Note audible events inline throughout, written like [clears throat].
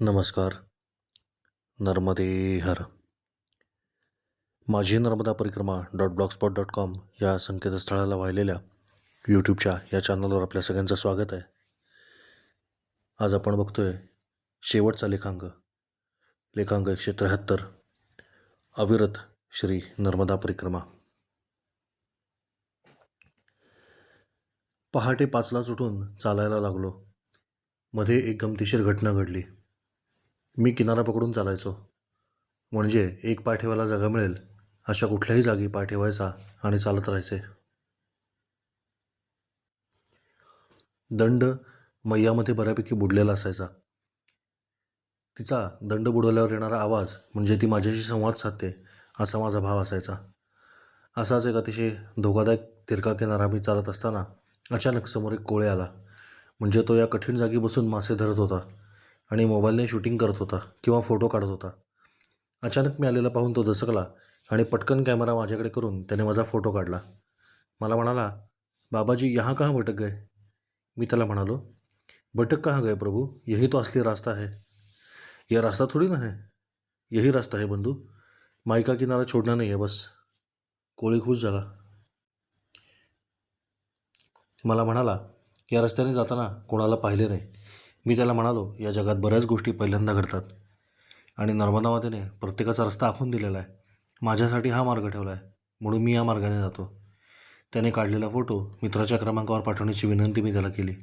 नमस्कार. नर्मदे हर. माझी नर्मदा परिक्रमा डॉट ब्लॉगस्पॉट डॉट कॉम या संकेतस्थळाला वाहिलेल्या यूट्यूबच्या या चॅनलवर आपल्या सगळ्यांचं स्वागत आहे. आज आपण बघतोय शेवटचा लेखांक लेखांक एकशे त्र्याहत्तर अविरत श्री नर्मदा परिक्रमा. पहाटे पाचलाच उठून चालायला लागलो. मध्ये एक गमतीशीर घटना घडली. मी किनारा पकडून चालायचो. म्हणजे एक पाय ठेवायला जागा मिळेल अशा कुठल्याही जागी पाय ठेवायचा आणि चालत राहायचे. दंड मैयामध्ये बऱ्यापैकी बुडलेला असायचा. तिचा दंड बुडवल्यावर येणारा आवाज म्हणजे ती माझ्याशी संवाद साधते असा माझा भाव असायचा. असाच एक अतिशय धोकादायक तिरका किनारा मी चालत असताना अचानक समोर एक कोळे आला. म्हणजे तो या कठीण जागी बसून मासे धरत होता. आणि मोबाईलने शूटिंग करत होता किंवा फोटो काढत होता. अचानक मी आलेला पाहून तो दचकला आणि पटकन कॅमेरा माझ्याकडे करून त्याने माझा फोटो काढला. मला म्हणाला बाबाजी यहाँ कहाँ भटक गए? मी त्याला म्हणालो भटक कहाँ गए प्रभू? यही तो असली रास्ता है. यह रास्ता थोड़ी ना है. यही रास्ता है बंधू। मायका किनारा छोडणार नाही आहे बस. कोळी खुश झाला. मला म्हणाला या रस्त्याने जाताना कोणाला पाहिले नाही. मी त्याला म्हणालो या जगात बऱ्याच गोष्टी पहिल्यांदा घडतात आणि नर्मदा मातेने प्रत्येकाचा रस्ता आखून दिलेला आहे. माझ्यासाठी हा मार्ग ठेवला आहे. म्हणून मी या मार्गाने जातो. त्याने काढलेला फोटो मित्राच्या क्रमांकावर पाठवण्याची विनंती मी त्याला केली.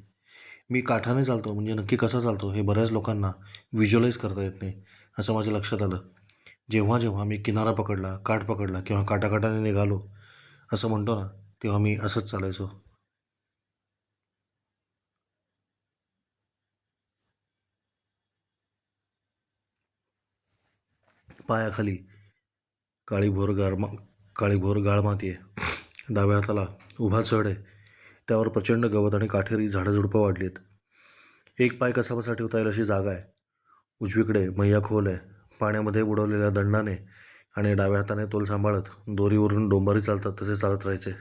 मी काठाने चालतो म्हणजे नक्की कसा चालतो हे बऱ्याच लोकांना व्हिज्युअलाइज करता येत नाही असं माझ्या लक्षात आलं. जेव्हा जेव्हा मी किनारा पकडला काठ पकडला किंवा काटाकाटाने निघालो असं म्हणतो ना तेव्हा मी असंच चालायचो. पायाखाली काळीभोर गार मा काळीभोर गाळ माती आहे डाव्या हाताला उभा चढ आहे. त्यावर प्रचंड गवत आणि काठेरी झाडंझुडपं वाढली आहेत एक पाय कसाबसा ठेवता येईल अशी जागा आहे. उजवीकडे मैया खोल आहे. पाण्यामध्ये बुडवलेल्या दंडाने आणि डाव्या हाताने तोल सांभाळत दोरीवरून डोंबारी चालतात तसे चालत राहायचे.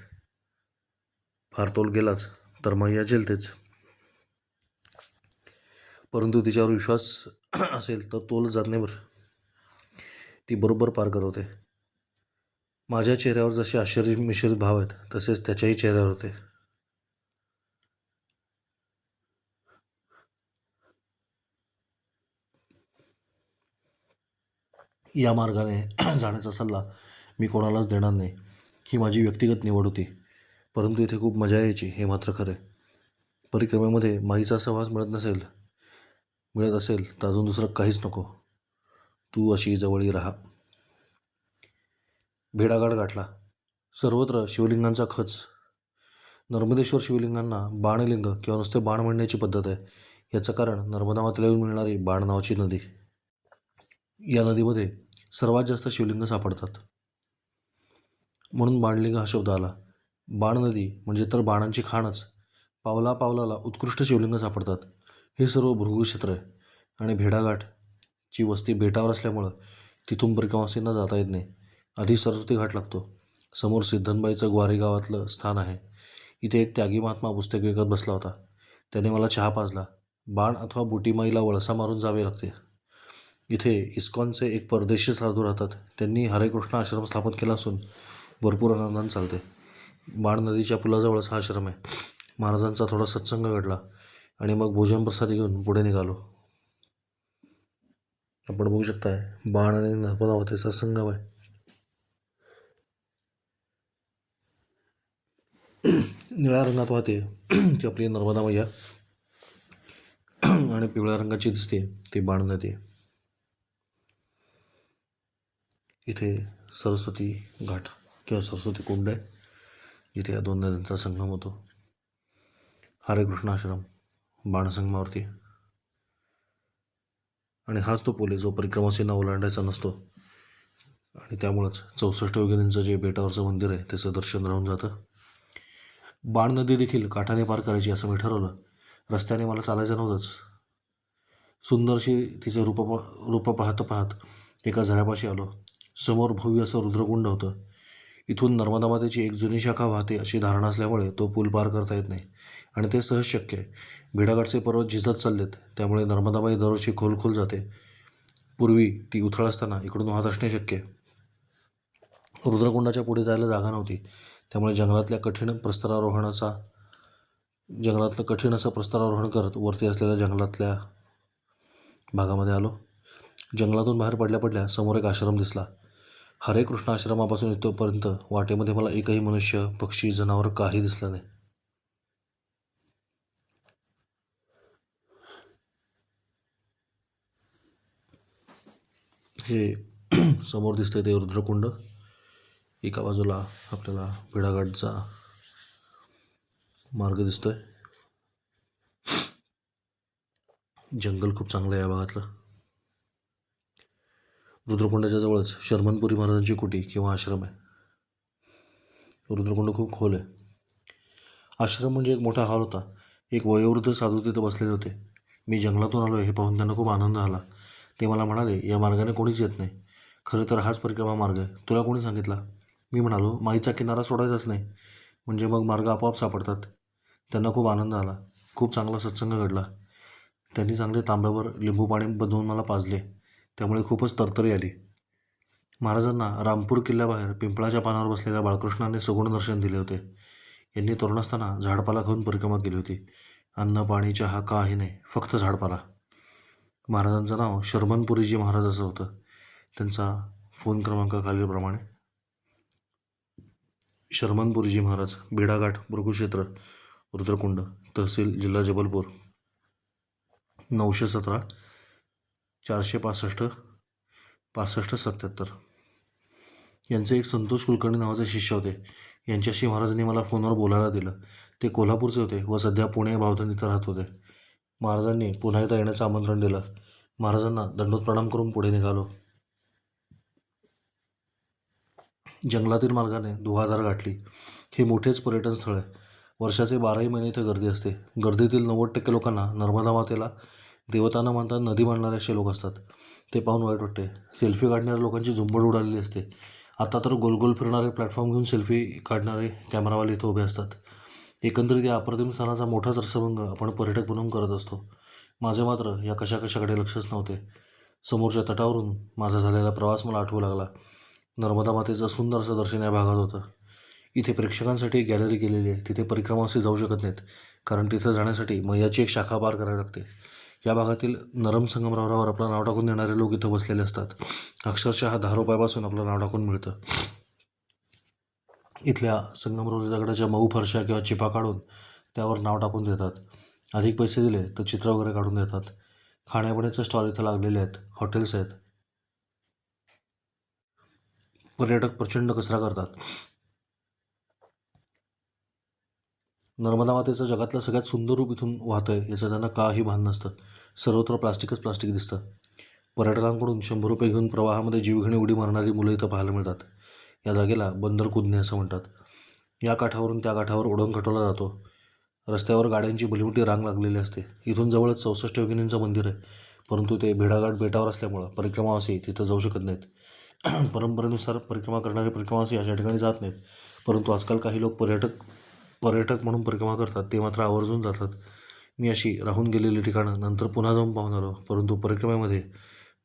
फार तोल गेलाच तर मैया जेलतेच परंतु तिच्यावर विश्वास असेल तर तोल जात नाही बरं. ती बरोबर पार करवते. माझ्या चेहऱ्यावर जसे आश्चर्य मिश्रित भाव आहेत तसेच त्याच्याही चेहऱ्यावर होते. या मार्गाने जाण्याचा सल्ला मी कोणालाच देणार नाही. ही माझी व्यक्तिगत निवड होती. परंतु इथे खूप मजा यायची हे मात्र खरे परिक्रमेमध्ये माईचा सहवास मिळत नसेल मिळत असेल तर अजून दुसरं काहीच नको. तू अशी जवळी राहा. भेडागाड गाठला. सर्वत्र शिवलिंगांचा खच. नर्मदेश्वर शिवलिंगांना बाणलिंग किंवा नुसते बाण म्हणण्याची पद्धत आहे. याचं कारण नर्मदा मातेला येऊन मिळणारी बाण नावाची नदी. या नदीमध्ये सर्वात जास्त शिवलिंग सापडतात. म्हणून बाणलिंग हा शब्द आला. बाण नदी म्हणजे तर बाणांची खाणच. पावला पावलाला उत्कृष्ट शिवलिंग सापडतात. हे सर्व भृगू क्षेत्र आहे. आणि ची वस्ती बेटावर असल्यामुळं तिथून परिक्रमासींना जाता येत नाही. आधी सरस्वती घाट लागतो. समोर सिद्धनबाईचं ग्वारी गावातलं स्थान आहे. इथे एक त्यागी महात्मा पुस्तक विकत बसला होता. त्याने मला चहा पाजला. बाण अथवा बुटीमाईला वळसा मारून जावे लागते. इथे इस्कॉनचे एक परदेशी साधू राहतात. त्यांनी हरेकृष्ण आश्रम स्थापन केला असून भरपूर आनंदाने चालते. बाण नदीच्या पुलाजवळच हा आश्रम आहे. महाराजांचा थोडा सत्संग घडला आणि मग भोजन प्रसादी घेऊन पुढे निघालो. आपण बघू शकताय बाण आणि नर्मदावतीचा संगम आहे. निळ्या रंगात वाहते ती आपली नर्मदा मैया. आणि पिवळ्या रंगाची दिसते ती बाण नदी. इथे सरस्वती घाट किंवा सरस्वती कुंड आहे जिथे या दोन नद्यांचा संगम होतो. हरेकृष्ण आश्रम बाणसंगमावरती आणि हाच तो पोलीस आहे जो परिक्रमासींना ओलांडायचा नसतो. आणि त्यामुळंच चौसष्ट योगिनींचं जे बेटावरचं मंदिर आहे त्याचं दर्शन राहून जातं. बाण नदी देखील काठाने पार करायची असं मी ठरवलं. रस्त्याने मला चालायचं नव्हतंच. सुंदरशी तिचे रूप रूप पाहत पाहत एका झऱ्यापाशी आलो. समोर भव्य असं रुद्रकुंड होतं. इथून नर्मदा मातेची एक जुनी शाखा वाहते अशी धारणा असल्यामुळे तो पूल पार करता येत नाही. आणि ते सहज शक्य आहे. भिडाघाटचे पर्वत झिजत चाललेत. त्यामुळे नर्मदाबाई दरवर्षी खोल खोल जाते. पूर्वी ती उथळ असताना इकडून वाहत असणे शक्य. आहे रुद्रकुंडाच्या पुढे जायला जागा नव्हती. त्यामुळे जंगलातल्या कठीण प्रस्तरारोहणाचा जंगलातलं कठीण असं प्रस्तरारोहण करत वरती असलेल्या जंगलातल्या भागामध्ये आलो. जंगलातून बाहेर पडल्या पडल्या समोर एक आश्रम दिसला. हरे कृष्ण आश्रमापासून इथपर्यंत वाटेमध्ये मला एकही मनुष्य पक्षी जनावर काही दिसलं नाही. हे [clears throat] समोर दिसतंय ते रुद्रकुंड. एका बाजूला आपल्याला भिडाघाटचा मार्ग दिसतोय. जंगल खूप चांगलं आहे या भागातलं. रुद्रकुंडाच्या जवळच शर्मनपुरी महाराजांची कुटी किंवा आश्रम आहे. रुद्रकुंड खूप खोल आहे. आश्रम म्हणजे एक मोठा हॉल होता. एक वयोवृद्ध साधू तिथं बसलेले होते. मी जंगलातून आलो हे पाहून त्यांना खूप आनंद आला. ते मला म्हणाले या मार्गाने कोणीच येत नाही. खरं तर हाच परिक्रमा मार्ग आहे. तुला कोणी सांगितला? मी म्हणालो माईचा किनारा सोडायचाच नाही. म्हणजे मग मार्ग आपोआप सापडतात. त्यांना खूप आनंद आला. खूप चांगला सत्संग घडला. त्यांनी चांगले तांब्यावर लिंबू पाणी बनवून मला पाजले. त्यामुळे खूपच तरतरी आली. महाराजांना रामपूर किल्ल्याबाहेर पिंपळाच्या पानावर बसलेल्या बाळकृष्णाने सगुण दर्शन दिले होते. यांनी तरुण असताना झाडपाला खाऊन परिक्रमा केली होती. अन्न पाणी चहा काही नाही फक्त झाडपाला. महाराजांचं नाव शर्मनपुरीजी महाराज असं होतं त्यांचा फोन क्रमांक खालीलप्रमाणे. शर्मनपुरीजी महाराज बेडाघाट भृगुक्षेत्र रुद्रकुंड तहसील जिल्हा जबलपूर. नऊशे सतरा चारशे पासष्ट पासष्ट सत्याहत्तर. यांचे एक संतोष कुलकर्णी नावाचे शिष्य होते. यांच्याशी महाराजांनी मला फोनवर बोलायला दिलं. ते कोल्हापूरचे होते व सध्या पुणे बावधन इथं राहत होते. महाराजांनी पुन्हा एकदा येण्याचं आमंत्रण दिलं. महाराजांना दंडोत प्रणाम करून पुढे निघालो. जंगलातील मार्गाने दुहाधार गाठली. हे मोठेच पर्यटन स्थळ आहे. वर्षाचे बाराही महिने इथे गर्दी असते. गर्दीतील नव्वद टक्के लोकांना नर्मदा मातेला देवतांना न मानता नदी मानणारे असे लोक असतात. ते पाहून वाईट वाटते. सेल्फी काढणाऱ्या लोकांची झुंबड उडालेली असते. आता तर गोल गोल फिरणारे प्लॅटफॉर्म घेऊन सेल्फी काढणारे कॅमेरावाले इथं उभे असतात. एकंदरीत या अप्रतिम स्थानाचा मोठाच रसभंग आपण पर्यटक बनवून करत असतो. माझे मात्र या कशा कशाकडे लक्षच नव्हते. समोरच्या तटावरून माझा झालेला प्रवास मला आठवू लागला. नर्मदा मातेचं सुंदर असं दर्शन या भागात होतं. इथे प्रेक्षकांसाठी गॅलरी केलेली आहे. तिथे परिक्रमाशी जाऊ शकत नाहीत. कारण तिथं जाण्यासाठी मैयाची एक शाखा पार करावी लागते. या भागातील नरम संगमरावरावर आपलं नाव टाकून देणारे लोक इथं बसलेले असतात. अक्षरशः दहा रुपयापासून आपलं नाव टाकून मिळतं. इथल्या संगमरवरी दगडाच्या मऊ फरशा किंवा चिपा काढून त्यावर नाव टाकून देतात. अधिक पैसे दिले तर चित्र वगैरे काढून देतात. खाण्यापिण्याचे स्टॉल इथं लागलेले आहेत. हॉटेल्स आहेत. पर्यटक प्रचंड कचरा करतात. नर्मदा मातेचं जगातलं सगळ्यात सुंदर रूप इथून वाहतं आहे याचं त्यांना काही भान नसतं. सर्वत्र प्लास्टिकच प्लास्टिक दिसतं. पर्यटकांकडून शंभर रुपये घेऊन प्रवाहामध्ये जीवघेणी उडी मारणारी मुलं इथं पाहायला मिळतात. या जागेला बंदर कुदणे असं म्हणतात. या काठावरून त्या काठावर ओढण खटवला जातो. रस्त्यावर गाड्यांची भलीमोठी रांग लागलेली असते. इथून जवळच चौसष्ट योगिनींचं मंदिर आहे. परंतु ते भेडाघाट बेटावर असल्यामुळं परिक्रमावासी तिथं जाऊ शकत नाहीत. [clears throat] परंपरेनुसार परिक्रमा करणारे परिक्रमावासी अशा ठिकाणी जात नाहीत. परंतु आजकाल काही लोक पर्यटक पर्यटक म्हणून परिक्रमा करतात. ते मात्र आवर्जून जातात. मी अशी राहून गेलेली ठिकाणं नंतर पुन्हा जाऊन पाहणार परंतु परिक्रमेमध्ये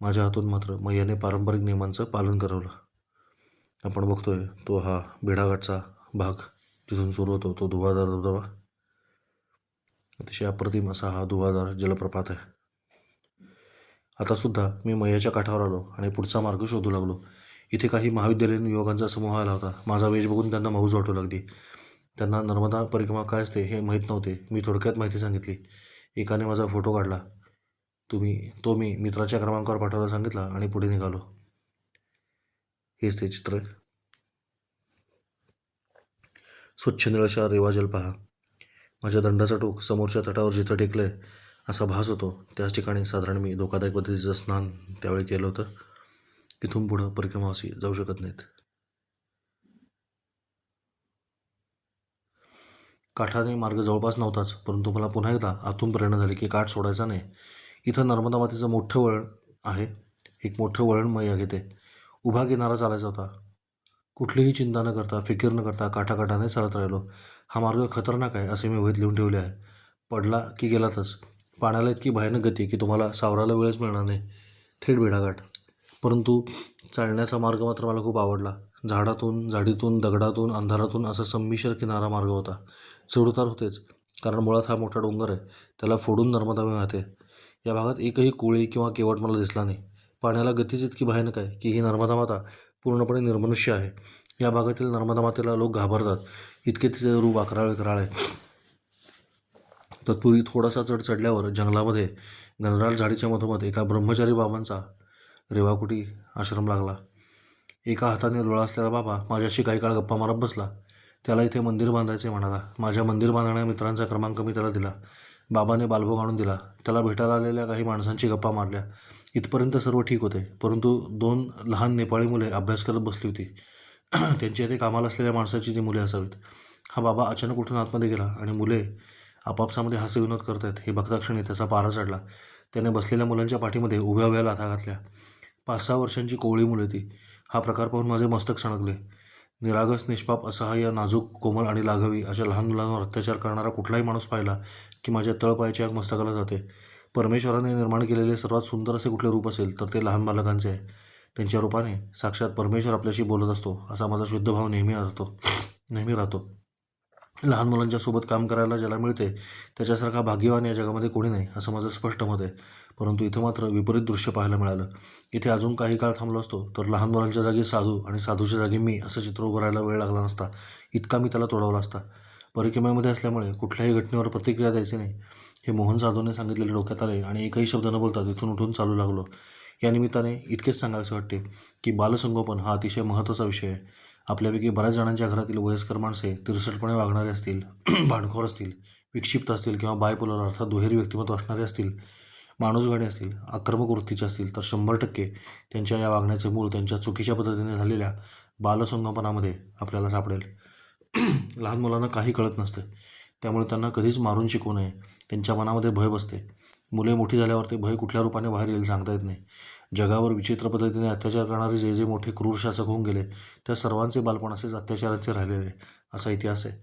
माझ्या हातून मात्र मैयाने पारंपरिक नियमांचं पालन करवलं आपण बघतोय तो हा बेडाघाटचा भाग तिथून सुरू होतो तो धुवाधार धबधबा. अतिशय अप्रतिम असा हा धुवाधार जलप्रपात आहे. आता सुद्धा मी मैयाच्या काठावर आलो आणि पुढचा मार्ग शोधू लागलो. इथे काही महाविद्यालयीन युवकांचा समूह आला होता. माझा वेश बघून त्यांना माऊज वाटू लागली. त्यांना नर्मदा परिक्रमा काय असते हे माहीत नव्हते. मी थोडक्यात माहिती सांगितली. एकाने माझा फोटो काढला. तुम्ही तो मी मित्राच्या क्रमांकावर पाठवायला सांगितला आणि पुढे निघालो. हेच ते चित्र स्वच्छ निळशा रेवाजल पहा. माझ्या दंडाचा टोक समोरच्या तटावर जिथं टेकलं आहे असा भास होतो. त्याच ठिकाणी साधारण मी धोकादायक पद्धतीचं स्नान त्यावेळी केलं होतं. इथून पुढं परिक्रमावासी जाऊ शकत नाहीत. काठाने मार्ग जवळपास नव्हताच परंतु मला पुन्हा एकदा आतून प्रेरणा झाली की काठ सोडायचा नाही. इथं नर्मदा मातेचं मोठं वळण आहे. एक मोठं वळण मैया घेते उभा किनारा चालायचा होता. कुठलीही चिंता न करता फिकीर न करता काठाकाठाने चालत राहिलो. हा मार्ग खतरनाक आहे असे मी वहीत लिहून ठेवले आहे. पडला की गेलातच. पाण्याला इतकी भयानक गती की तुम्हाला सावरायला वेळच मिळणार नाही. थेट भेडाघाट. परंतु चालण्याचा मार्ग मात्र मला खूप आवडला. झाडातून झाडीतून दगडातून अंधारातून असा संमिश्र किनारा मार्ग होता. चढउतार होतेच कारण मुळात हा मोठा डोंगर आहे. त्याला फोडून नर्मदा वाहते या भागात एकही कोळी किंवा केवट मला दिसला नाही. पाण्याला गतीच इतकी भयानक आहे की ही नर्मदा माता पूर्णपणे निर्मनुष्य आहे. या भागातील नर्मदा मातेला लोक घाबरतात. इतके तिचे रूप अकराळ विकराळ आहे तत्पूर्वी थोडासा चढ चढल्यावर जंगलामध्ये गणराळ झाडीच्या मधोमध एका ब्रह्मचारी बाबांचा रेवाकुटी आश्रम लागला. एका हाताने लोळा असलेला बाबा माझ्याशी काही काळ गप्पा मारत बसला. त्याला इथे मंदिर बांधायचे म्हणाला. माझ्या मंदिर बांधणाऱ्या मित्रांचा क्रमांक मी त्याला दिला. बाबाने बालभोग आणून दिला. त्याला भेटायला आलेल्या काही माणसांची गप्पा मारल्या. इथपर्यंत सर्व ठीक होते परंतु दोन लहान नेपाळी मुले अभ्यास करत बसली होती. [clears throat] त्यांची येथे कामाला असलेल्या माणसाची ती मुले असावीत. हा बाबा अचानक उठून आतमध्ये गेला आणि मुले आपापसामध्ये हास्यविनोद करत आहेत हे भक्ताक्षणी त्याचा पारा चढला. त्याने बसलेल्या मुलांच्या पाठीमध्ये उभ्या उभ्या लाथा घातल्या. पाच सहा वर्षांची कोवळी मुले ती. हा प्रकार पाहून माझे मस्तक सणकले. निरागस निष्पाप असहाय्य नाजूक कोमल आणि लाघवी अशा लहान मुलांवर अत्याचार करणारा कुठलाही माणूस पाहिला की माझ्या तळपायाच्या मस्तकाला जाते. परमेश्वराने निर्माण केलेले सर्वात सुंदर असे कुठले रूप असेल तर ते लहान बालकांचे आहे. त्यांच्या रूपाने साक्षात परमेश्वर आपल्याशी बोलत असतो. असा माझा शुद्ध भाव नेहमी राहतो. नेहमी राहतो. लहान मुलांच्या सोबत काम करायला ज्याला मिळते त्याच्यासारखा भाग्यवान या जगामध्ये कोणी नाही असं माझं स्पष्ट मत आहे. परंतु इथं मात्र विपरीत दृश्य पाहायला मिळालं. इथे अजून काही काळ थांबलो असतो तर लहान मुलांच्या जागी साधू आणि साधूच्या जागी मी असं चित्र उभारायला वेळ लागला नसता. इतका मी त्याला तोडवला असता. परिक्रमेमध्ये असल्यामुळे कुठल्याही घटनेवर प्रतिक्रिया द्यायची नाही. हे मोहन जाधवने सांगितलेले डोक्यात आले आणि एकही शब्द न बोलता तिथून उठून चालू लागलो. या निमित्ताने इतकेच सांगायचे वाटते की बालसंगोपन हा अतिशय महत्त्वाचा विषय आहे. आपल्यापैकी बऱ्याच जणांच्या घरातील वयस्कर माणसे तिरसटपणे वागणारे असतील [clears throat] भांडखोर असतील विक्षिप्त असतील किंवा बायपोलर अर्थात दुहेरी व्यक्तिमत्व असणारे असतील माणूसगाणी असतील आक्रमक वृत्तीचे असतील तर शंभर टक्के त्यांच्या या वागण्याचे मूळ त्यांच्या चुकीच्या पद्धतीने झालेल्या बालसंगोपनामध्ये आपल्याला सापडेल. [clears throat] लहान मुलांना काही कळत नसते. त्यामुळे त्यांना कधीच मारून शिकवू नये. त्यांच्या मनामध्ये भय बसते. मुले मोठी झाल्यावर ते भय कुठल्या रूपाने बाहेर येईल सांगता येत नाही. जगावर विचित्र पद्धतीने अत्याचार करणारे जे जे मोठे क्रूर शासक होऊन गेले त्या सर्वांचे बालपण असेच अत्याचाराचे राहिलेले असा इतिहास आहे.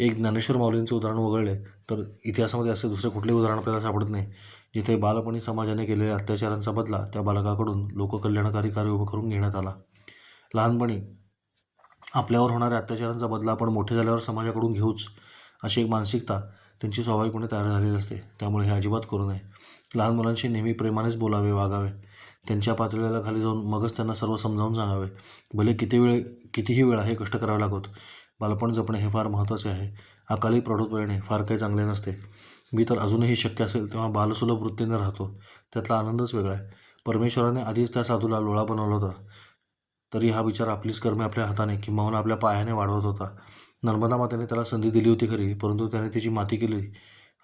एक ज्ञानेश्वर माऊलींचे उदाहरण वगळले तर इतिहासामध्ये असे दुसरे कुठले उदाहरण आपल्याला सापडत नाही. जिथे बालपणी समाजाने केलेल्या अत्याचारांचा बदला त्या बालकाकडून लोककल्याणकारी कार्य उभं करून घेण्यात आला. लहानपणी आपल्यावर होणाऱ्या अत्याचारांचा बदला आपण मोठे झाल्यावर समाजाकडून घेऊच अशी एक मानसिकता त्यांची स्वाभाविकपणे तयार झालेली असते. त्यामुळे हे अजिबात करू नये. लहान मुलांशी नेहमी प्रेमानेच बोलावे वागावे. त्यांच्या पातळीला खाली जाऊन मगच त्यांना सर्व समजावून सांगावे. भले किती वेळ कितीही वेळा हे कष्ट करावे लागत बालपण जपणे हे फार महत्त्वाचे आहे. अकाली प्रौढत्व येणे फार काही चांगले नसते. मी तर अजूनही शक्य असेल तेव्हा बालसुलभ वृत्तीने राहतो. त्यातला आनंदच वेगळा आहे. परमेश्वराने आधीच त्या साधूला लोळा बनवला होता. तरी हा विचार आपलीच कर्मे आपल्या हाताने किंबहुना आपल्या पायाने वाढवत होता. नर्मदा मातेने त्याला संधी दिली होती खरी परंतु त्याने तिची माती केली.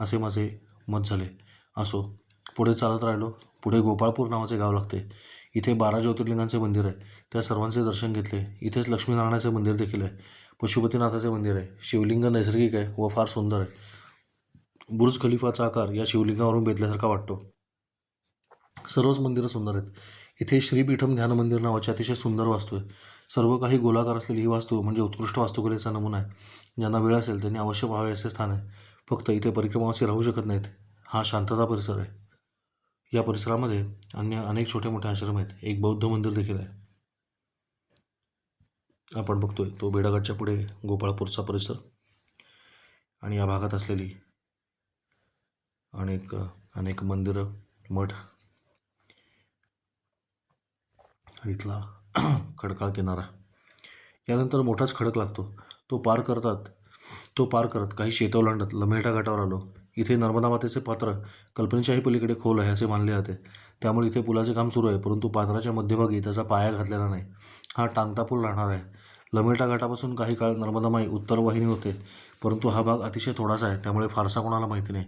असे माझे मत झाले. असो पुढे चालत राहिलो. पुढे गोपाळपूर नावाचे गाव लागते. इथे बारा ज्योतिर्लिंगांचे मंदिर आहे. त्या सर्वांचे दर्शन घेतले. इथेच लक्ष्मीनारायणाचे मंदिर देखील आहे. पशुपतीनाथाचे मंदिर आहे. शिवलिंग नैसर्गिक आहे व फार सुंदर आहे. बुर्ज खलिफाचा आकार या शिवलिंगावरून बेतल्यासारखा वाटतो. सर्वच मंदिरं सुंदर आहेत. इथे श्रीपीठम ध्यान मंदिर नावाची अतिशय सुंदर वास्तू आहे. सर्व काही गोलाकार असलेली ही वास्तू म्हणजे उत्कृष्ट वास्तुकलेचा नमुना आहे. ज्यांना वेळ असेल त्यांनी अवश्य पाहावे असे स्थान आहे. फक्त इथे परिक्रमावासी राहू शकत नाहीत. हा शांतता परिसर आहे. या परिसरामध्ये अन्य अनेक छोटे मोठे आश्रम आहेत. एक बौद्ध मंदिर देखील आहे. आपण बघतोय तो बेडाघाटच्या पुढे गोपाळपूरचा परिसर. आणि या भागात असलेली अनेक अनेक मंदिरं मठ. इथला [clears throat] खडकाळ किनारा. यानंतर मोठाच खडक लागतो. तो पार करतात. तो पार करत काही शेतवलांडत लमेटा घाटावर आलो. इथे नर्मदा मातेचे पात्र कल्पनेच्याही पलीकडे खोल आहे असे मानले जाते. त्यामुळे इथे पुलाचे काम सुरू आहे परंतु पात्राच्या मध्यभागी त्याचा पाया घातलेला नाही. हा टांगता पूल राहणार आहे. लमेटा घाटापासून काही काळ नर्मदामाई उत्तर वाहिनी होते परंतु हा भाग अतिशय थोडासा आहे त्यामुळे फारसा कोणाला माहिती नाही.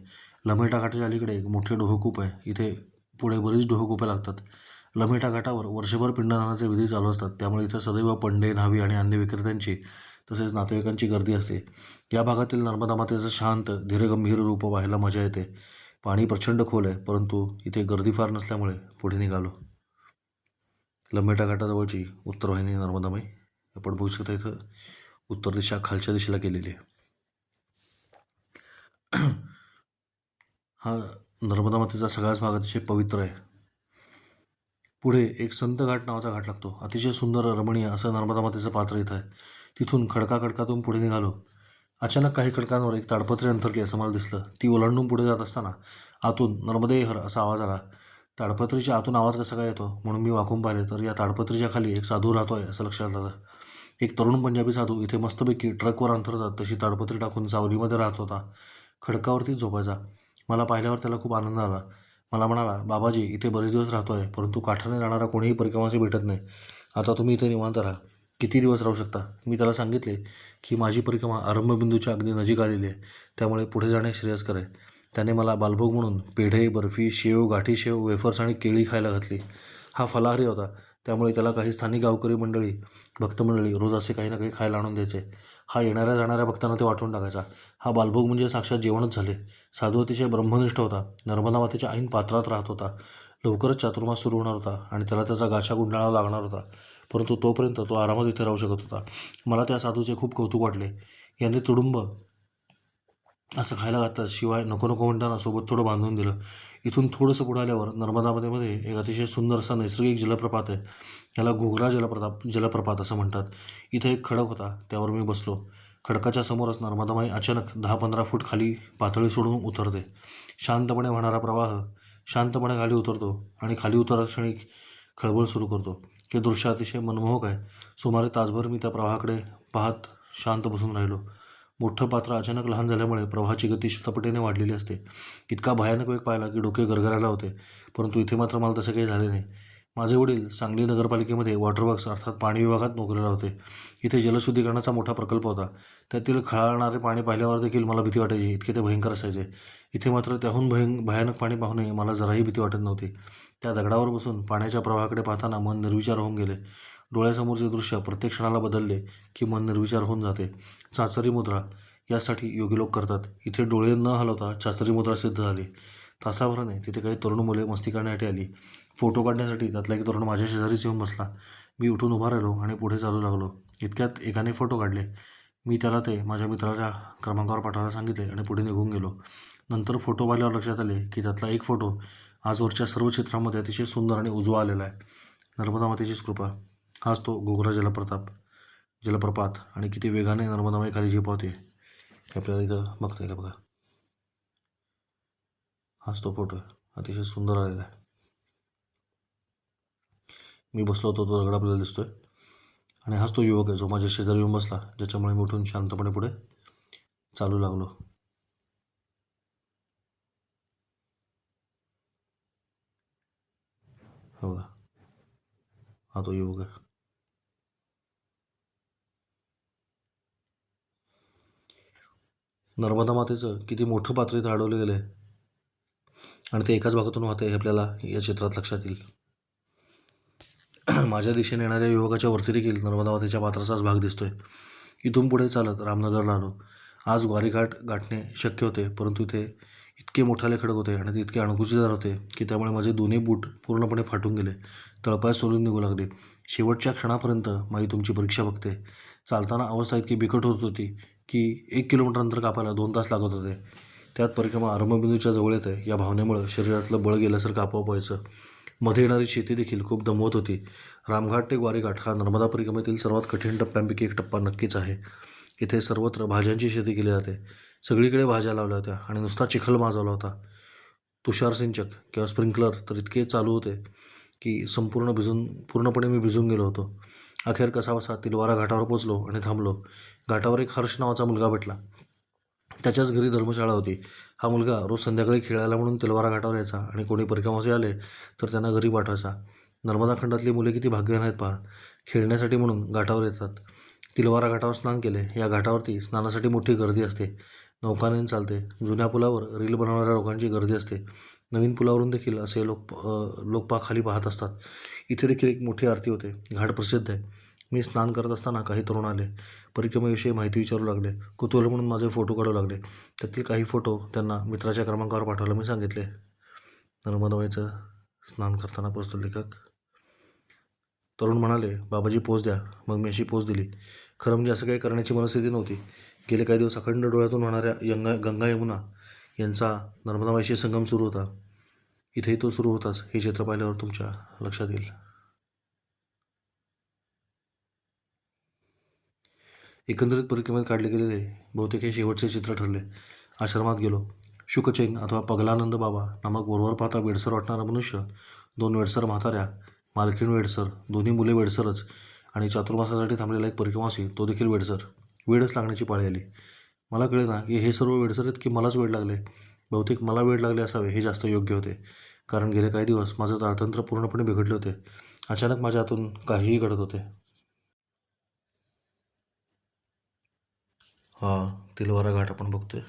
लमेटा घाटाच्या अलीकडे एक मोठे डोहकूप आहे. इथे पुढे बरीच डोहकूपे लागतात. लमेटा घाटावर वर्षभर पिंडदानाचे विधी चालू असतात. त्यामुळे इथं सदैव पंडे न्हावी आणि अन्य विक्रेत्यांची तसेच नातेवाईकांची गर्दी असते. या भागातील नर्मदा मातेचं शांत धीरगंभीर रूप पाहायला मजा येते. पाणी प्रचंड खोल आहे परंतु इथे गर्दी फार नसल्यामुळे पुढे निघालो. लंबेटा घाटाजवळची उत्तरवाहिनी नर्मदामाई आपण बघू शकता इथं उत्तर दिशा खालच्या दिशेला गेलेली आहे. [clears throat] हा नर्मदा मातेचा सगळाच भाग अतिशय पवित्र आहे पुढे एक संत घाट नावाचा घाट लागतो. अतिशय सुंदर रमणीय असं नर्मदा मातेचं पात्र इथं आहे. तिथून खडका खडकातून पुढे निघालो. अचानक काही खडकांवर एक ताडपत्री अंतरली असं मला दिसलं. ती ओलांडून पुढे जात असताना आतून नर्मदेहर असा आवाज आला. ताडपत्रीच्या आतून आवाज कसा काय येतो? म्हणून मी वाकून पाहिले तर या ताडपत्रीच्या खाली एक साधू राहतो आहे असं लक्षात आलं. एक तरुण पंजाबी साधू इथे मस्तपैकी ट्रकवर अंतरतात तशी ताडपत्री टाकून सावलीमध्ये राहत होता. खडकावरतीच झोपायचा. मला पाहिल्यावर त्याला खूप आनंद आला. मला म्हणाला बाबाजी इथे बरेच दिवस राहतो आहे परंतु काठाने जाणारा कोणीही परिक्रमाचे भेटत नाही. आता तुम्ही इथे निवांत राहा. किती दिवस राहू शकता? मी त्याला सांगितले की माझी परिक्रमा आरंभबिंदूच्या अगदी नजीक आलेली आहे. त्यामुळे पुढे जाणे श्रेयस्कर आहे त्याने मला बालभोग म्हणून पेढे बर्फी शेव गाठी शेव वेफर्स आणि केळी खायला घातली. हा फलाहारी होता. त्यामुळे त्याला काही स्थानिक गावकरी मंडळी भक्त मंडळी रोज असे काही ना काही खायला आणून द्यायचे. हा येणाऱ्या जाणाऱ्या भक्तांना ते वाटून टाकायचा. हा बालभोग म्हणजे साक्षात जेवणच झाले. साधू अतिशय ब्रह्मनिष्ठ होता. नर्मदा मातेच्या ऐन पात्रात राहत होता. लवकरच चातुर्मास सुरू होणार होता आणि त्याला त्याचा गाछा गुंडाळा लागणार होता. परंतु तोपर्यंत तो आरामात इथे राहू शकत होता. मला त्या साधूचे खूप कौतुक वाटले. यांनी तुडुंब असं खायला घातलं. शिवाय नको नको म्हणताना सोबत थोडं बांधून दिलं. इथून थोडंसं पुढं आल्यावर नर्मदामध्ये एक अतिशय सुंदर असा नैसर्गिक जलप्रपात आहे. याला घोगरा जलप्रताप जलप्रपात असं म्हणतात. इथे एक खडक होता त्यावर मी बसलो. खडकाच्या समोरच नर्मदामाई अचानक दहा पंधरा फूट खाली पातळी सोडून उतरते. शांतपणे वाहणारा प्रवाह शांतपणे खाली उतरतो आणि खाली उतरा क्षणी खळबळ सुरू करतो. हे दृश्य अतिशय मनमोहक आहे. सुमारे तासभर मी त्या प्रवाहाकडे पाहत शांत बसून राहिलो. मोठं पात्र अचानक लहान झाल्यामुळे प्रवाहाची गती शतपटीने वाढलेली असते. इतका भयानक वेग पाहिला की डोके गरगरायला होते. परंतु इथे मात्र मला तसं काही झाले नाही. माझे वडील सांगली नगरपालिकेमध्ये वॉटर वर्क्स अर्थात पाणी विभागात नोकरीला होते. इथे जलशुद्धीकरणाचा मोठा प्रकल्प होता. त्यातील खळाळणारे पाणी पाहिल्यावर देखील मला भीती वाटायची. इतके ते भयंकर असायचे. इथे मात्र त्याहून भयं भयानक पाणी पाहूनही मला जराही भीती वाटत नव्हती. त्या दगडावर बसून पाण्याच्या प्रवाहाकडे पाहताना मन निर्विचार होऊन गेले. डोळ्यासमोरचे दृश्य प्रत्येक क्षणाला बदलले की मन निर्विचार होऊन जाते. चाचरी मुद्रा यासाठी योगी लोक करतात. इथे डोळे न हलवता चाचरी मुद्रा सिद्ध झाली. तासाभराने तिथे काही तरुण मुले मस्ती करण्यासाठी आली. फोटो काढण्यासाठी त्यातला एक तरुण माझ्या शेजारीच येऊन बसला. मी उठून उभा राहिलो आणि पुढे चालू लागलो. इतक्यात एकाने फोटो काढले. मी त्याला ते माझ्या मित्राच्या क्रमांकावर पाठवायला सांगितले आणि पुढे निघून गेलो. नंतर फोटो पाहिल्यावर लक्षात आले की त्यातला एक फोटो आजवरच्या सर्व चित्रामध्ये अतिशय सुंदर आणि उजवा आलेला आहे. नर्मदा मातेचीच कृपा. हाच तो गोगरा जलप्रताप जलप्रपात आणि किती वेगाने नर्मदामाई खाली झेपावते हे आपल्याला इथं बघता येईल बघा. हाच तो फोटो आहे. अतिशय सुंदर आलेला आहे. मी बसलो होतो तो दगड आपल्याला दिसतोय. आणि हाच तो युवक आहे जो माझ्या शेजारी येऊन बसला ज्याच्यामुळे मी उठून शांतपणे पुढे चालू लागलो. हो का हा तो युवक आहे. नर्मदा मातेचं किती मोठं पात्र इथं अडवलं गेलं आहे आणि ते एकाच भागातून वाहत आहे हे आपल्याला या चित्रात लक्षात येईल. [clears throat] माझ्या दिशेने येणाऱ्या युवकाच्या वरती देखील नर्मदा मातेच्या पात्राचाच भाग दिसतोय. इथून पुढे चालत रामनगरला आलो आज ग्वारीघाट गाठणे शक्य होते परंतु इथे इतके मोठाले खडक होते आणि ते इतके अणकुचीदार होते की त्यामुळे माझे दोन्ही बूट पूर्णपणे फाटून गेले. तळपाय सोलून निघू लागले. शेवटच्या क्षणापर्यंत माई तुमची परीक्षा बघते. चालताना अवस्था इतकी बिकट होत होती की एक किलोमीटर अंतर कापायला दोन तास लागत होते. त्यात परिक्रमा आरंभबिंदूच्या जवळ येते. या भावनेमुळं शरीरातलं बळ गेल्यासारखं आपोआप व्हायचं. मध्ये येणारी शेती देखील खूप दमवत होती. रामघाट ते ग्वारीघाट हा नर्मदा परिक्रमेतील सर्वात कठीण टप्प्यांपैकी एक टप्पा नक्कीच आहे. इथे सर्वत्र भाज्यांची शेती केली जाते. सगळीकडे भाज्या लावल्या होत्या आणि नुसता चिखल माजवला होता. तुषार सिंचक किंवा स्प्रिंकलर तर इतके चालू होते की संपूर्ण भिजून पूर्णपणे मी भिजून गेलो होतो. अखेर कसा बसा तिलवारा घाटावर पोचलो आणि थांबलो. घाटावर एक हर्ष नावाचा मुलगा भेटला. त्याच्याच घरी धर्मशाळा होती. हा मुलगा रोज संध्याकाळी खेळायला म्हणून तिलवारा घाटावर यायचा आणि कोणी परिक्रमाचे आले तर त्यांना घरी पाठवायचा. नर्मदा खंडातली मुले किती भाग्यवान आहेत पहा. खेळण्यासाठी म्हणून घाटावर येतात. तिलवारा घाटावर स्नान केले. या घाटावरती स्नानासाठी मोठी गर्दी असते. नौकानेन चालते. जुन्या पुलावर रील बनवणाऱ्या लोकांची गर्दी असते. नवीन पुलावरून देखील असे लोक लोक पा खाली पाहत असतात. इथे देखील एक मोठी आरती होते. घाट प्रसिद्ध आहे. मी स्नान करत असताना काही तरुण आले. परिक्रमेविषयी माहिती विचारू लागले. कुतूहल म्हणून माझे फोटो काढू लागले. त्यातील काही फोटो त्यांना मित्राच्या क्रमांकावर पाठवायला मी सांगितले नर्मदाबाईचं स्नान करताना प्रस्तुत लेखक. तरुण म्हणाले बाबाजी पोच द्या. मग मी अशी पोच दिली. खरं म्हणजे असं काही करण्याची मनस्थिती नव्हती. गेले काही दिवस अखंड डोळ्यातून होणाऱ्या यंगा गंगा यमुना यांचा नर्मदामाईशी संगम सुरू होता. इथेही तो सुरू होताच. हे चित्र पाहिल्यावर तुमच्या लक्षात येईल. एकंदरीत परिक्रमेत काढले गेलेले बहुतेक हे शेवटचे चित्र ठरले. आश्रमात गेलो. शुकचैन अथवा पगलानंद बाबा नामक वरवर पाहता वेडसर वाटणारा मनुष्य दोन वेडसर म्हाताऱ्या मालकीण वेडसर दोन्ही मुले वेडसरच आणि चातुर्मासासाठी थांबलेला एक परिक्रमासी तो देखील वेडसर. वेडच लागण्याची पाळी आली. मला कळे ना की हे सर्व वेडसर आहेत की मलाच वेळ लागले बहुतेक मला वेळ लागले असावे हे जास्त योग्य होते. कारण गेले काही दिवस माझं ताळतंत्र पूर्णपणे बिघडले होते. अचानक माझ्या हातून काहीही घडत होते. हा तिलवारा घाट आपण बघतोय.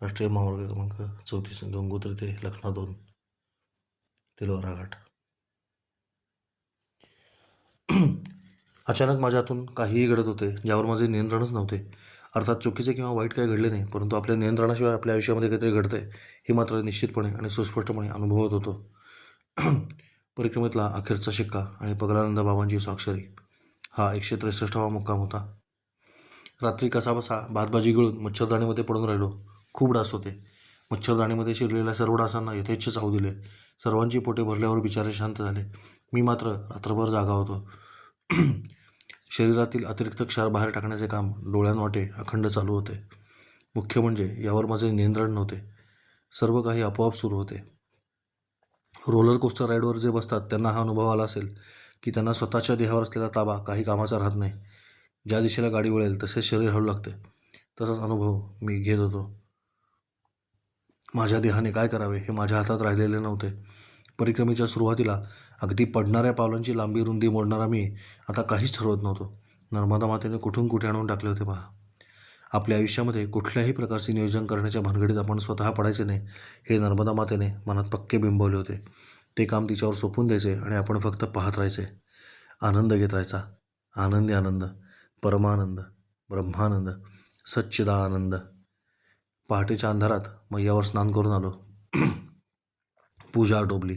राष्ट्रीय महामार्ग क्रमांक चौतीस गंगोत्री ते लखनौ दोन. तिलवारा घाट. अचानक माझ्या हातून काहीही घडत होते ज्यावर माझे नियंत्रणच नव्हते. अर्थात चुकीचे किंवा वाईट काही घडले नाही परंतु आपल्या नियंत्रणाशिवाय आपल्या आयुष्यामध्ये काहीतरी घडतंय हे मात्र निश्चितपणे आणि सुस्पष्टपणे अनुभवत होतो. [clears throat] परिक्रमेतला अखेरचा शिक्का आणि पगलानंद बाबांची स्वाक्षरी. हा एकशे त्रेसष्टावा मुक्काम होता. रात्री कसाबसा भातभाजी गिळून मच्छरदाणीमध्ये पडून राहिलो. खूप डास होते. मच्छरदाणीमध्ये शिरलेल्या सर्व डासांना यथेच्छ चावू दिले. सर्वांची पोटे भरल्यावर बिचारे शांत झाले. मी मात्र रात्रभर जागा होतो. [clears throat] शरीरातील अतिरिक्त क्षार बाहेर टाकण्याचे काम डोळ्यांवाटे अखंड चालू होते. मुख्य म्हणजे यावर माझे नियंत्रण नव्हते. सर्व काही आपोआप सुरू होते. रोलर कोस्टर राईडवर जे बसतात त्यांना हा अनुभव आला असेल की त्यांना स्वतःच्या देहावर असलेला ताबा काही कामाचा राहत नाही. ज्या दिशेला गाडी वळेल तसेच शरीर हळू लागते. तसाच अनुभव मी घेत होतो. माझ्या देहाने काय करावे हे माझ्या हातात राहिलेले नव्हते. परिक्रमेच्या सुरुवातीला अगदी पडणाऱ्या पावलांची लांबी रुंदी मोडणारा मी आता काहीच ठरवत नव्हतो. नर्मदा मातेने कुठून कुठे आणून टाकले होते पहा. आपल्या आयुष्यामध्ये कुठल्याही प्रकारचे नियोजन करण्याच्या भानगडीत आपण स्वतः पडायचे नाही हे नर्मदा मातेने मनात पक्के बिंबवले होते. ते काम तिच्यावर सोपून द्यायचे आणि आपण फक्त पाहत राहायचे. आनंद घेत राहायचा. आनंदी आनंद परमानंद ब्रह्मानंद सच्चिदानंद. पहाटेच्या अंधारात मैयावर स्नान करून आलो. पूजा आटोपली.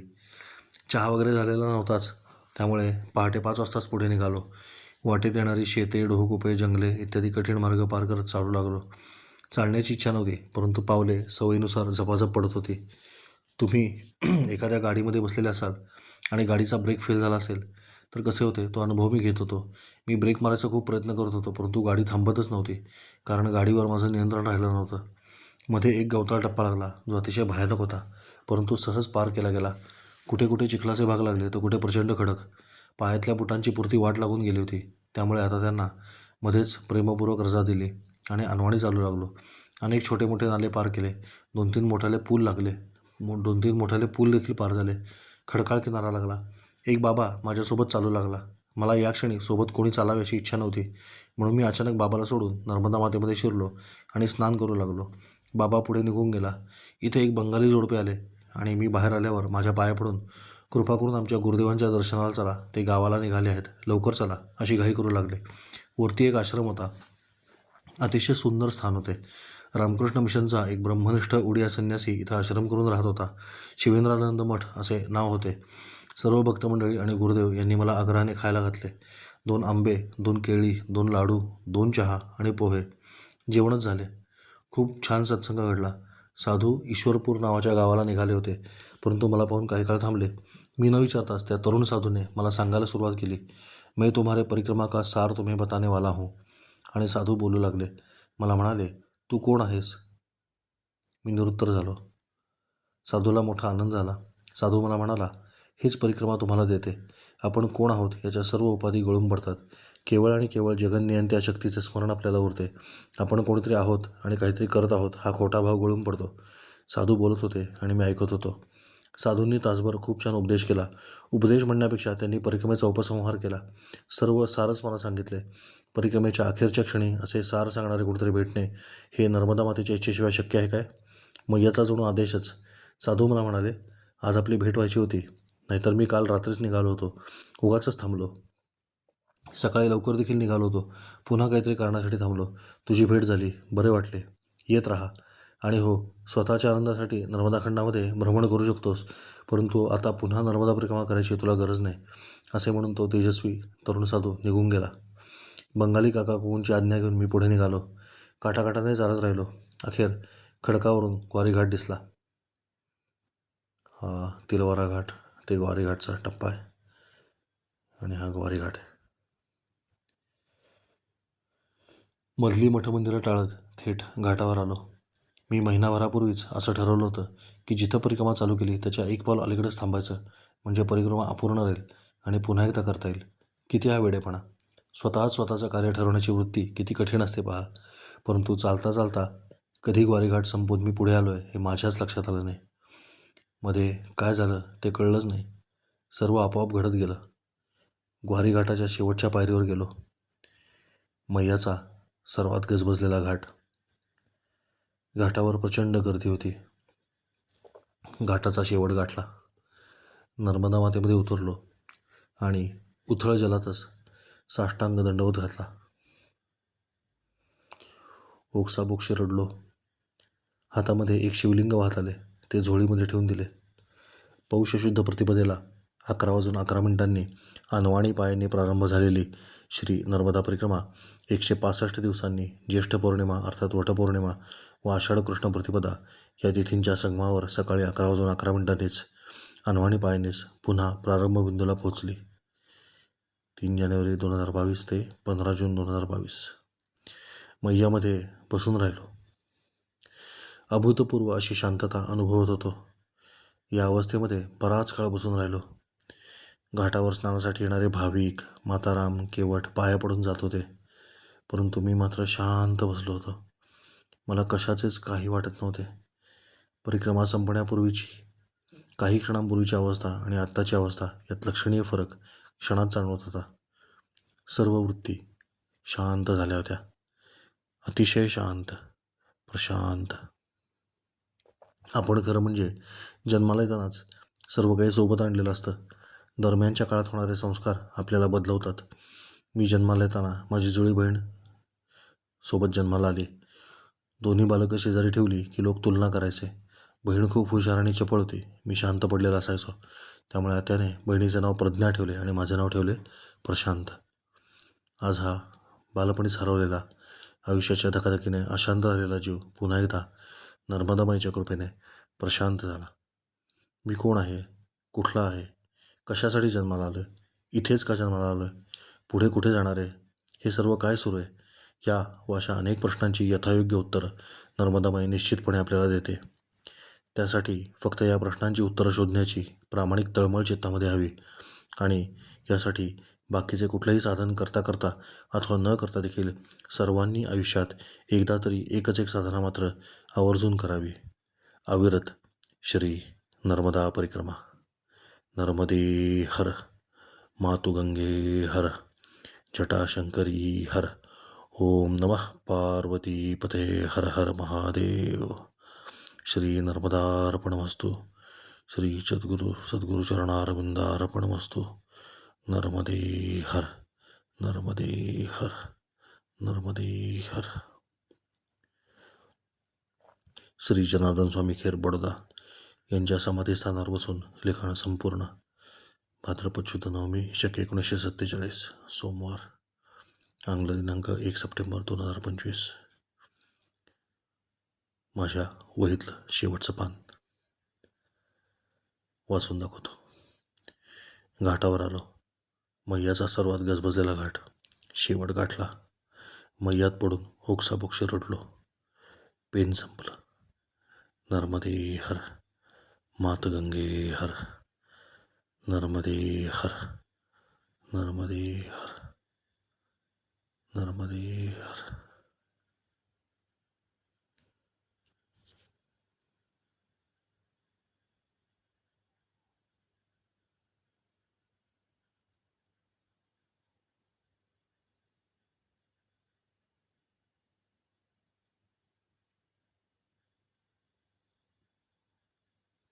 चहा वगैरे झालेला नव्हताच. त्यामुळे पहाटे पाच वाजताच पुढे निघालो. वाटेत येणारी शेते डोहकुपे जंगले इत्यादी कठीण मार्ग पार करत चालू लागलो. चालण्याची इच्छा नव्हती परंतु पावले सवयीनुसार झपाझप पडत होती. तुम्ही [clears throat] एखाद्या गाडीमध्ये बसलेले असाल आणि गाडीचा ब्रेक फेल झाला असेल तर कसे होते तो अनुभव मी घेत होतो. मी ब्रेक मारायचा खूप प्रयत्न करत होतो परंतु गाडी थांबतच नव्हती कारण गाडीवर माझं नियंत्रण राहिलं नव्हतं. मध्ये एक गवताळ टप्पा लागला जो अतिशय भयानक होता. परंतु सहज पार केला गेला. कुठे कुठे चिखलाचे भाग लागले तर कुठे प्रचंड खडक. पायातल्या बुटांची पुरती वाट लागून गेली होती. त्यामुळे आता त्यांना मध्येच प्रेमपूर्वक रजा दिली आणि अनवाणी चालू लागलो. अनेक छोटे मोठे नाले पार केले. दोन तीन मोठाले पूल लागले. मो दोन तीन मोठाले पूल देखील पार झाले. खडकाळ किनारा लागला. एक बाबा माझ्यासोबत चालू लागला. मला या क्षणी सोबत कोणी चालावे अशी इच्छा नव्हती. म्हणून मी अचानक बाबाला सोडून नर्मदा मातेमध्ये शिरलो आणि स्नान करू लागलो. बाबा पुढे निघून गेला. इथे एक बंगाली जोडपे आले. आणि मी बाहेर आल्यावर माझ्या पाया पडून कृपा करून आमच्या गुरुदेवांच्या दर्शनाला चला. ते गावाला निघाले आहेत. लवकर चला अशी घाई करू लागले. वरती एक आश्रम होता. अतिशय सुंदर स्थान होते. रामकृष्ण मिशनचा एक ब्रह्मनिष्ठ उडिया संन्यासी इथं आश्रम करून राहत होता. शिवेंद्रानंद मठ असे नाव होते. सर्व भक्तमंडळी आणि गुरुदेव यांनी मला आग्रहाने खायला घातले. दोन आंबे दोन केळी दोन लाडू दोन चहा आणि पोहे. जेवणच झाले. खूप छान सत्संग घडला. साधू ईश्वरपूर नावाच्या गावाला निघाले होते. परंतु मला पाहून काही काळ थांबले. मी न विचारताच त्या तरुण साधूने मला सांगायला सुरुवात केली. मैं तुम्हारे परिक्रमा का सार तुम्हें बताने वाला हूँ. आणि साधू बोलू लागले. मला म्हणाले तू कोण आहेस? मी निरुत्तर झालो. साधूला मोठा आनंद झाला. साधू मला म्हणाला हीच परिक्रमा तुम्हाला देते. आपण कोण आहोत याच्या सर्व उपाधी गळून पडतात. केवळ आणि केवळ जगन्नियंत्या शक्तीचे स्मरण आपल्याला उरते. आपण कोणीतरी आहोत आणि काहीतरी करत आहोत हा खोटा भाव गळून पडतो. साधू बोलत होते आणि मी ऐकत होतो. साधूंनी तासभर खूप छान उपदेश केला. उपदेश म्हणण्यापेक्षा त्यांनी परिक्रमेचा उपसंहार केला. सर्व सारच मला सांगितले. परिक्रमेच्या अखेरच्या क्षणी असे सार सांगणारे कुठेतरी भेटणे हे नर्मदा मातेच्या इच्छेशिवाय शक्य आहे काय? मग याचा जणू आदेशच. साधू मला म्हणाले आज आपली भेट व्हायची होती. नाहीतर मी काल रात्रीच निघालो होतो. उगाचच थांबलो. सकाळी लवकर देखील निघालो होतो. पुन्हा काहीतरी कारणासाठी थांबलो. तुझी भेट झाली. बरे वाटले. येत राहा. आणि हो स्वतःच्या आनंदासाठी नर्मदा खंडामध्ये भ्रमण करू शकतोस. परंतु आता पुन्हा नर्मदा परिक्रमा करायची तुला गरज नाही. असे म्हणून तो तेजस्वी तरुण साधू निघून गेला. बंगाली काका कुंची आज्ञा घेऊन मी पुढे निघालो. काठाकाठाने चालत राहिलो. अखेर खडकावरून क्वारी घाट दिसला. हा तिलवारा घाट. ते ग्वारीघाटचा टप्पा आहे. आणि हा ग्वारीघाट आहे. मधली मठमंदिरं टाळत थेट घाटावर आलो. मी महिनाभरापूर्वीच असं ठरवलं होतं की जिथं परिक्रमा चालू केली त्याच्या एक पाऊल अलीकडेच थांबायचं म्हणजे परिक्रमा अपूर्ण राहील आणि पुन्हा एकदा करता येईल. किती हा वेडेपणा. स्वतः स्वतःचं कार्य ठरवण्याची वृत्ती किती कठीण असते पहा. परंतु चालता चालता कधी ग्वारीघाट संपून मी पुढे आलो आहे हे माझ्याच लक्षात आलं नाही. मध्ये काय झालं ते कळलंच नाही. सर्व आपोआप घडत गेलं. ग्वारी घाटाच्या शेवटच्या पायरीवर गेलो. मैयाचा सर्वात गजबजलेला घाट. घाटावर प्रचंड गर्दी होती. घाटाचा शेवट गाठला. नर्मदा मातेमध्ये उतरलो आणि उथळ जलातच साष्टांग दंडवत घातला. ओक्साबोक्षे रडलो. हातामध्ये एक शिवलिंग वाहत आले. ते झोळीमध्ये ठेवून दिले. पौष शुद्ध प्रतिपदेला अकरा वाजून अकरा मिनिटांनी अनवाणी पायाने प्रारंभ झालेली श्री नर्मदा परिक्रमा एकशे पासष्ट दिवसांनी ज्येष्ठ पौर्णिमा अर्थात वटपौर्णिमा व आषाढ कृष्ण प्रतिपदा या तिथींच्या संगमावर सकाळी अकरा वाजून अकरा मिनिटांनीच अनवाणी पायानेच पुन्हा प्रारंभ बिंदूला पोहोचली. तीन जानेवारी दोन हजार बावीस ते पंधरा जून दोन हजार बावीस. मैयामध्ये बसून राहिलो. अभूतपूर्व अशी शांतता अनुभवत होतो. या अवस्थेमध्ये बराच काळ बसून राहिलो. घाटावर स्नानासाठी येणारे भाविक माताराम केवट पाया पडून जात होते. परंतु मी मात्र शांत बसलो होतो. मला कशाचेच काही वाटत नव्हते. परिक्रमा संपण्यापूर्वीची काही क्षणांपूर्वीची अवस्था आणि आत्ताची अवस्था यात लक्षणीय फरक क्षणात जाणवत होता. सर्व वृत्ती शांत झाल्या होत्या. अतिशय शांत प्रशांत. आपण खरं म्हणजे जन्माला येतानाच सर्व काही सोबत आणलेलं असतं. दरम्यानच्या काळात होणारे संस्कार आपल्याला बदलवतात. मी जन्माला येताना माझी जुळी बहीण सोबत जन्माला आली. दोन्ही बालकं शेजारी ठेवली की लोक तुलना करायचे. बहीण खूप हुशार आणि चपळ होती. मी शांत पडलेला असायचो. त्यामुळे आत्याने बहिणीचं नाव प्रज्ञा ठेवले आणि माझं नाव ठेवले प्रशांत. आज हा बालपणीच हरवलेला आयुष्याच्या धकाधकीने अशांत झालेला जीव पुन्हा एकदा नर्मदाबाईच्या कृपेने प्रशांत झाला. मी कोण आहे? कुठला आहे? कशासाठी जन्माला आलो आहे इथेच का जन्माला आलो आहे पुढे कुठे जाणार आहे? हे सर्व काय सुरू आहे? या व अशा अनेक प्रश्नांची यथायोग्य उत्तरं नर्मदाबाई निश्चितपणे आपल्याला देते. त्यासाठी फक्त या प्रश्नांची उत्तरं शोधण्याची प्रामाणिक तळमळ चित्तामध्ये हवी आणि यासाठी बाकीचे कुठलंही साधन करता करता अथवा न करता देखील सर्वांनी आयुष्यात एकदा तरी एकच एक साधना मात्र आवर्जून करावी. अविरत श्री नर्मदा परिक्रमा. नर्मदे हर मातु गंगे हर जटाशंकरी हर ओम नमः पार्वती पते हर हर महादेव. श्री नर्मदार्पणमस्तु. श्री सद्गुरु सद्गुरुचरणारविंदार्पणमस्तु. नर्मदे हर नर्मदे हर नर्मदे हर। श्री जनार्दन स्वामी खेर बडोदा यांच्या समाधीस्थानावर बसून लिखाण संपूर्ण। भाद्रपद शुद्ध नवमी शक एकोणीसशे सत्तेचाळीस सोमवार आंग्ल दिनांक एक सप्टेंबर दोन हजार पंचवीस। माझ्या वहीतलं शेवटचं पान वाचून दाखवतो। घाटावर आलो मैयाचा सर्वात गजबजलेला घाट. शेवट गाठला. मैयात पडून ओक्साबोक्षे रडलो. पेन संपलं. नर्मदे हर मातगंगे हर नर्मदे हर नर्मदे हर नर्मदे हर